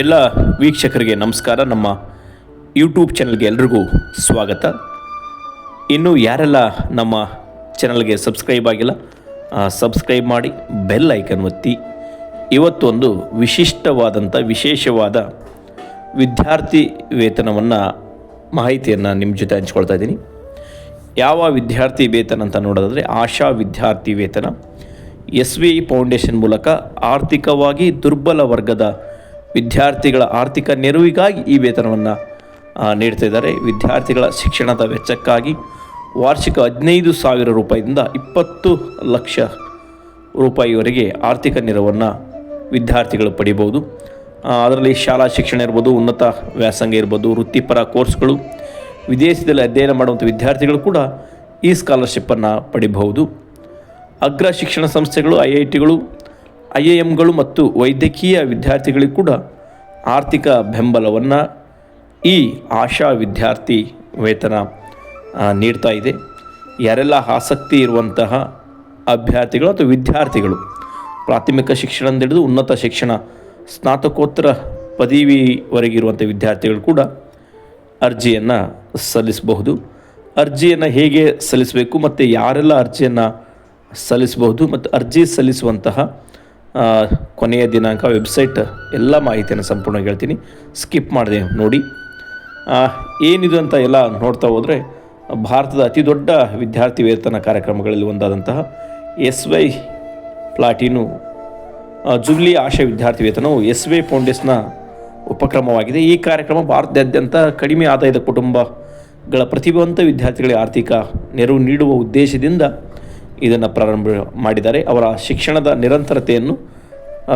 ಎಲ್ಲ ವೀಕ್ಷಕರಿಗೆ ನಮಸ್ಕಾರ. ನಮ್ಮ ಯೂಟ್ಯೂಬ್ ಚಾನಲ್ಗೆ ಎಲ್ರಿಗೂ ಸ್ವಾಗತ. ಇನ್ನು ಯಾರೆಲ್ಲ ನಮ್ಮ ಚಾನಲ್ಗೆ ಸಬ್ಸ್ಕ್ರೈಬ್ ಆಗಿಲ್ಲ ಸಬ್ಸ್ಕ್ರೈಬ್ ಮಾಡಿ ಬೆಲ್ ಐಕನ್ ಒತ್ತಿ. ಇವತ್ತೊಂದು ವಿಶಿಷ್ಟವಾದಂಥ ವಿಶೇಷವಾದ ವಿದ್ಯಾರ್ಥಿ ವೇತನವನ್ನು ಮಾಹಿತಿಯನ್ನು ನಿಮ್ಮ ಜೊತೆ ಹಂಚ್ಕೊಳ್ತಾ ಇದ್ದೀನಿ. ಯಾವ ವಿದ್ಯಾರ್ಥಿ ವೇತನ ಅಂತ ನೋಡೋದಾದರೆ, ಆಶಾ ವಿದ್ಯಾರ್ಥಿ ವೇತನ. ಎಸ್ ವಿ ಫೌಂಡೇಶನ್ ಮೂಲಕ ಆರ್ಥಿಕವಾಗಿ ದುರ್ಬಲ ವರ್ಗದ ವಿದ್ಯಾರ್ಥಿಗಳ ಆರ್ಥಿಕ ನೆರವಿಗಾಗಿ ಈ ವೇತನವನ್ನು ನೀಡ್ತಾ ಇದ್ದಾರೆ. ವಿದ್ಯಾರ್ಥಿಗಳ ಶಿಕ್ಷಣದ ವೆಚ್ಚಕ್ಕಾಗಿ ವಾರ್ಷಿಕ ಹದಿನೈದು ಸಾವಿರ ರೂಪಾಯಿಯಿಂದ ಇಪ್ಪತ್ತು ಲಕ್ಷ ರೂಪಾಯಿವರೆಗೆ ಆರ್ಥಿಕ ನೆರವನ್ನು ವಿದ್ಯಾರ್ಥಿಗಳು ಪಡಿಬೋದು ಅದರಲ್ಲಿ ಶಾಲಾ ಶಿಕ್ಷಣ ಇರ್ಬೋದು, ಉನ್ನತ ವ್ಯಾಸಂಗ ಇರ್ಬೋದು, ವೃತ್ತಿಪರ ಕೋರ್ಸ್ಗಳು, ವಿದೇಶದಲ್ಲಿ ಅಧ್ಯಯನ ಮಾಡುವಂಥ ವಿದ್ಯಾರ್ಥಿಗಳು ಕೂಡ ಈ ಸ್ಕಾಲರ್ಶಿಪ್ಪನ್ನು ಪಡಿಬಹುದು. ಅಗ್ರ ಶಿಕ್ಷಣ ಸಂಸ್ಥೆಗಳು, ಐ ಐ ಟಿಗಳು ಐ ಎ ಎಮ್ಗಳು ಮತ್ತು ವೈದ್ಯಕೀಯ ವಿದ್ಯಾರ್ಥಿಗಳಿಗೆ ಕೂಡ ಆರ್ಥಿಕ ಬೆಂಬಲವನ್ನು ಈ ಆಶಾ ವಿದ್ಯಾರ್ಥಿ ವೇತನ ನೀಡ್ತಾ ಇದೆ. ಯಾರೆಲ್ಲ ಆಸಕ್ತಿ ಇರುವಂತಹ ಅಭ್ಯರ್ಥಿಗಳು ಅಥವಾ ವಿದ್ಯಾರ್ಥಿಗಳು ಪ್ರಾಥಮಿಕ ಶಿಕ್ಷಣದಿಂದ ಹಿಡಿದು ಉನ್ನತ ಶಿಕ್ಷಣ, ಸ್ನಾತಕೋತ್ತರ ಪದವಿವರೆಗಿರುವಂಥ ವಿದ್ಯಾರ್ಥಿಗಳು ಕೂಡ ಅರ್ಜಿಯನ್ನು ಸಲ್ಲಿಸಬಹುದು. ಅರ್ಜಿಯನ್ನು ಹೇಗೆ ಸಲ್ಲಿಸಬೇಕು ಮತ್ತು ಯಾರೆಲ್ಲ ಅರ್ಜಿಯನ್ನು ಸಲ್ಲಿಸಬಹುದು ಮತ್ತು ಅರ್ಜಿ ಸಲ್ಲಿಸುವಂತಹ ಕೊನೆಯ ದಿನಾಂಕ ವೆಬ್ಸೈಟ್ ಎಲ್ಲ ಮಾಹಿತಿಯನ್ನು ಸಂಪೂರ್ಣ ಹೇಳ್ತೀನಿ. ಸ್ಕಿಪ್ ಮಾಡಿದೆ ನೋಡಿ. ಏನಿದು ಅಂತ ಎಲ್ಲ ನೋಡ್ತಾ ಹೋದರೆ, ಭಾರತದ ಅತಿ ದೊಡ್ಡ ವಿದ್ಯಾರ್ಥಿ ವೇತನ ಕಾರ್ಯಕ್ರಮಗಳಲ್ಲಿ ಒಂದಾದಂತಹ ಎಸ್ ವೈ ಪ್ಲಾಟಿನು ಜುಬ್ಲಿ ಆಶಯ ವಿದ್ಯಾರ್ಥಿ ವೇತನವು ಎಸ್ ವೈ ಫೌಂಡೇಶನ್ನ ಉಪಕ್ರಮವಾಗಿದೆ. ಈ ಕಾರ್ಯಕ್ರಮ ಭಾರತದಾದ್ಯಂತ ಕಡಿಮೆ ಆದಾಯದ ಕುಟುಂಬಗಳ ಪ್ರತಿಭಾವಂತ ವಿದ್ಯಾರ್ಥಿಗಳಿಗೆ ಆರ್ಥಿಕ ನೆರವು ನೀಡುವ ಉದ್ದೇಶದಿಂದ ಇದನ್ನು ಪ್ರಾರಂಭ ಮಾಡಿದ್ದಾರೆ. ಅವರ ಶಿಕ್ಷಣದ ನಿರಂತರತೆಯನ್ನು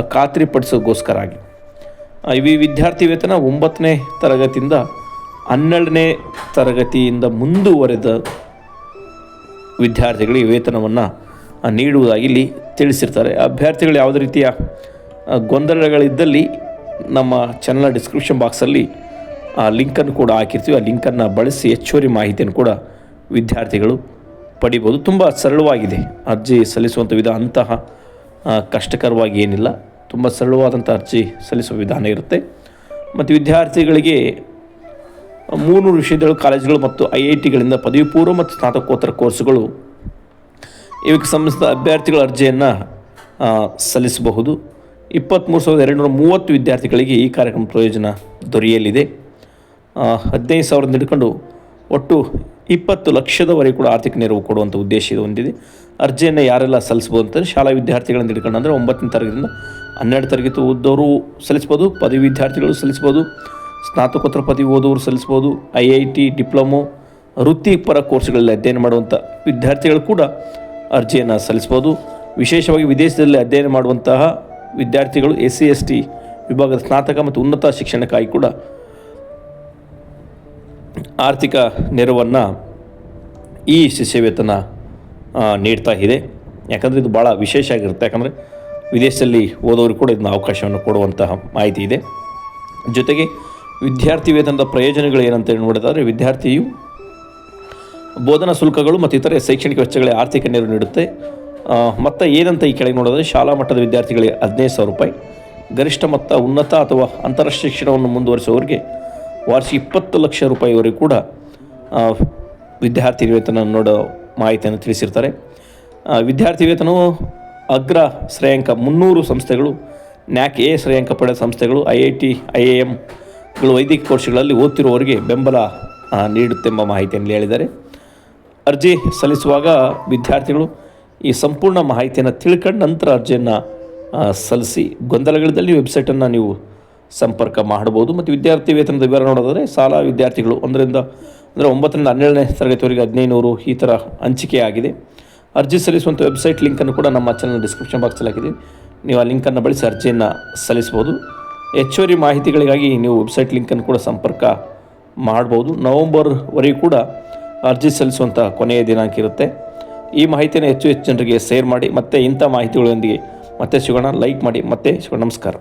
ಖಾತ್ರಿಪಡಿಸೋಕ್ಕೋಸ್ಕರ ಆಗಿ. ಈ ವಿದ್ಯಾರ್ಥಿ ವೇತನ ಒಂಬತ್ತನೇ ತರಗತಿಯಿಂದ ಹನ್ನೆರಡನೇ ತರಗತಿಯಿಂದ ಮುಂದುವರೆದ ವಿದ್ಯಾರ್ಥಿಗಳಿಗೆ ವೇತನವನ್ನು ನೀಡುವುದಾಗಿ ಇಲ್ಲಿ ತಿಳಿಸಿರ್ತಾರೆ. ಅಭ್ಯರ್ಥಿಗಳು ಯಾವುದೇ ರೀತಿಯ ಗೊಂದಲಗಳಿದ್ದಲ್ಲಿ ನಮ್ಮ ಚಾನಲ್ನ ಡಿಸ್ಕ್ರಿಪ್ಷನ್ ಬಾಕ್ಸಲ್ಲಿ ಆ, ಲಿಂಕನ್ನು ಕೂಡ ಹಾಕಿರ್ತೀವಿ. ಆ ಲಿಂಕನ್ನು ಬಳಸಿ ಹೆಚ್ಚುವರಿ ಮಾಹಿತಿಯನ್ನು ಕೂಡ ವಿದ್ಯಾರ್ಥಿಗಳು ಪಡಿಬೋದು. ತುಂಬ ಸರಳವಾಗಿದೆ. ಅರ್ಜಿ ಸಲ್ಲಿಸುವಂಥ ವಿಧ ಅಂತಹ ಕಷ್ಟಕರವಾಗಿ ಏನಿಲ್ಲ. ತುಂಬ ಸರಳವಾದಂಥ ಅರ್ಜಿ ಸಲ್ಲಿಸುವ ವಿಧಾನ ಇರುತ್ತೆ. ಮತ್ತು ವಿದ್ಯಾರ್ಥಿಗಳಿಗೆ ಮೂರು ವಿಷಯಗಳು ಕಾಲೇಜುಗಳು ಮತ್ತು ಐ ಐ ಟಿಗಳಿಂದ ಪದವಿ ಪೂರ್ವ ಮತ್ತು ಸ್ನಾತಕೋತ್ತರ ಕೋರ್ಸ್ಗಳು, ಇವಕ್ಕೆ ಸಂಬಂಧಿಸಿದ ಅಭ್ಯರ್ಥಿಗಳ ಅರ್ಜಿಯನ್ನು ಸಲ್ಲಿಸಬಹುದು. ಇಪ್ಪತ್ತ್ಮೂರು ಸಾವಿರದ ಎರಡು ನೂರ ಮೂವತ್ತು ವಿದ್ಯಾರ್ಥಿಗಳಿಗೆ ಈ ಕಾರ್ಯಕ್ರಮ ಪ್ರಯೋಜನ ದೊರೆಯಲಿದೆ. ಹದಿನೈದು ಸಾವಿರದಿಂದ ಹಿಡ್ಕೊಂಡು ಒಟ್ಟು ಇಪ್ಪತ್ತು ಲಕ್ಷದವರೆಗೆ ಕೂಡ ಆರ್ಥಿಕ ನೆರವು ಕೊಡುವಂಥ ಉದ್ದೇಶ ಇದು ಹೊಂದಿದೆ. ಅರ್ಜಿಯನ್ನು ಯಾರೆಲ್ಲ ಸಲ್ಲಿಸ್ಬೋದು ಅಂತಂದರೆ ಶಾಲಾ ವಿದ್ಯಾರ್ಥಿಗಳನ್ನು ಹಿಡ್ಕೊಂಡು ಅಂದರೆ ಒಂಬತ್ತನೇ ತರಗತಿಯಿಂದ ಹನ್ನೆರಡು ತರಗತಿ ಓದೋರು ಸಲ್ಲಿಸ್ಬೋದು ಪದವಿ ವಿದ್ಯಾರ್ಥಿಗಳು ಸಲ್ಲಿಸ್ಬೋದು ಸ್ನಾತಕೋತ್ತರ ಪದವಿ ಓದೋರು ಸಲ್ಲಿಸ್ಬೋದು ಐ ಐ ಟಿ, ಡಿಪ್ಲೊಮೊ, ವೃತ್ತಿಪರ ಕೋರ್ಸ್ಗಳಲ್ಲಿ ಅಧ್ಯಯನ ಮಾಡುವಂಥ ವಿದ್ಯಾರ್ಥಿಗಳು ಕೂಡ ಅರ್ಜಿಯನ್ನು ಸಲ್ಲಿಸ್ಬೋದು ವಿಶೇಷವಾಗಿ ವಿದೇಶದಲ್ಲಿ ಅಧ್ಯಯನ ಮಾಡುವಂತಹ ವಿದ್ಯಾರ್ಥಿಗಳು ಎಸ್ ಸಿ ಎಸ್ ಟಿ ವಿಭಾಗದ ಸ್ನಾತಕ ಮತ್ತು ಉನ್ನತ ಶಿಕ್ಷಣಕ್ಕಾಗಿ ಕೂಡ ಆರ್ಥಿಕ ನೆರವನ್ನು ಈ ಶಿಷ್ಯವೇತನ ನೀಡ್ತಾ ಇದೆ. ಯಾಕಂದರೆ ಇದು ಭಾಳ ವಿಶೇಷ ಆಗಿರುತ್ತೆ. ಯಾಕಂದರೆ ವಿದೇಶದಲ್ಲಿ ಓದೋರು ಕೂಡ ಇದನ್ನ ಅವಕಾಶವನ್ನು ಕೊಡುವಂತಹ ಮಾಹಿತಿ ಇದೆ. ಜೊತೆಗೆ ವಿದ್ಯಾರ್ಥಿ ವೇತನದ ಪ್ರಯೋಜನಗಳು ಏನಂತ ನೋಡೋದಾದರೆ, ವಿದ್ಯಾರ್ಥಿಯು ಬೋಧನಾ ಶುಲ್ಕಗಳು ಮತ್ತು ಇತರೆ ಶೈಕ್ಷಣಿಕ ವೆಚ್ಚಗಳಿಗೆ ಆರ್ಥಿಕ ನೆರವು ನೀಡುತ್ತೆ. ಮತ್ತು ಏನಂತ ಈ ಕೆಳಗೆ ನೋಡೋದ್ರೆ ಶಾಲಾ ಮಟ್ಟದ ವಿದ್ಯಾರ್ಥಿಗಳಿಗೆ ಹದಿನೈದು ಸಾವಿರ ರೂಪಾಯಿ. ಗರಿಷ್ಠ ಮೊತ್ತ ಉನ್ನತ ಅಥವಾ ಅಂತಾರಾಷ್ಟ್ರೀಯ ಶಿಕ್ಷಣವನ್ನು ಮುಂದುವರಿಸುವವರಿಗೆ ವಾರ್ಷಿಕ ಇಪ್ಪತ್ತು ಲಕ್ಷ ರೂಪಾಯಿವರೆಗೂ ಕೂಡ ವಿದ್ಯಾರ್ಥಿ ವೇತನ ನೋಡೋ ಮಾಹಿತಿಯನ್ನು ತಿಳಿಸಿರ್ತಾರೆ. ವಿದ್ಯಾರ್ಥಿ ವೇತನವು ಅಗ್ರ ಶ್ರೇಯಾಂಕ ಮುನ್ನೂರು ಸಂಸ್ಥೆಗಳು, ನ್ಯಾಕ್ ಎ ಶ್ರೇಯಾಂಕ ಪಡೆದ ಸಂಸ್ಥೆಗಳು, I I T, I A ಎಮ್ಗಳು ವೈದ್ಯಕೀಯ ಕೋರ್ಸ್ಗಳಲ್ಲಿ ಓದ್ತಿರುವವರಿಗೆ ಬೆಂಬಲ ನೀಡುತ್ತೆ ನೀಡುತ್ತೆಂಬ ಮಾಹಿತಿಯನ್ನು ಹೇಳಿದ್ದಾರೆ. ಅರ್ಜಿ ಸಲ್ಲಿಸುವಾಗ ವಿದ್ಯಾರ್ಥಿಗಳು ಈ ಸಂಪೂರ್ಣ ಮಾಹಿತಿಯನ್ನು ತಿಳ್ಕೊಂಡು ನಂತರ ಅರ್ಜಿಯನ್ನು ಸಲ್ಲಿಸಿ ಗೊಂದಲಗಳಿದ್ದಲ್ಲಿ ವೆಬ್ಸೈಟನ್ನು ನೀವು ಸಂಪರ್ಕ ಮಾಡ್ಬೋದು ಮತ್ತು ವಿದ್ಯಾರ್ಥಿ ವೇತನದ ವಿವರ ನೋಡೋದಾದರೆ ಶಾಲಾ ವಿದ್ಯಾರ್ಥಿಗಳು ಒಂದರಿಂದ, ಅಂದರೆ ಒಂಬತ್ತರಿಂದ ಹನ್ನೆರಡನೇ ತರಗತಿವರೆಗೆ ಹದಿನೈನೂರು ಈ ಥರ ಹಂಚಿಕೆ ಆಗಿದೆ ಅರ್ಜಿ ಸಲ್ಲಿಸುವಂಥ ವೆಬ್ಸೈಟ್ ಲಿಂಕನ್ನು ಕೂಡ ನಮ್ಮ ಚಾನಲ್ ಡಿಸ್ಕ್ರಿಪ್ಷನ್ ಬಾಕ್ಸಲ್ಲಿ ಹಾಕಿದ್ದೀವಿ ನೀವು ಆ ಲಿಂಕನ್ನು ಬಳಸಿ ಅರ್ಜಿಯನ್ನು ಸಲ್ಲಿಸ್ಬೋದು ಹೆಚ್ಚುವರಿ ಮಾಹಿತಿಗಳಿಗಾಗಿ ನೀವು ವೆಬ್ಸೈಟ್ ಲಿಂಕನ್ನು ಕೂಡ ಸಂಪರ್ಕ ಮಾಡ್ಬೋದು ನವಂಬರ್ವರೆಗೂ ಕೂಡ ಅರ್ಜಿ ಸಲ್ಲಿಸುವಂಥ ಕೊನೆಯ ದಿನಾಂಕ ಇರುತ್ತೆ. ಈ ಮಾಹಿತಿಯನ್ನು ಹೆಚ್ಚು ಹೆಚ್ಚು ಜನರಿಗೆ ಶೇರ್ ಮಾಡಿ, ಮತ್ತು ಇಂಥ ಮಾಹಿತಿಗಳೊಂದಿಗೆ ಮತ್ತೆ ಸಿಗೋಣ. ಲೈಕ್ ಮಾಡಿ, ಮತ್ತೆ ಸಿಗೋಣ. ನಮಸ್ಕಾರ.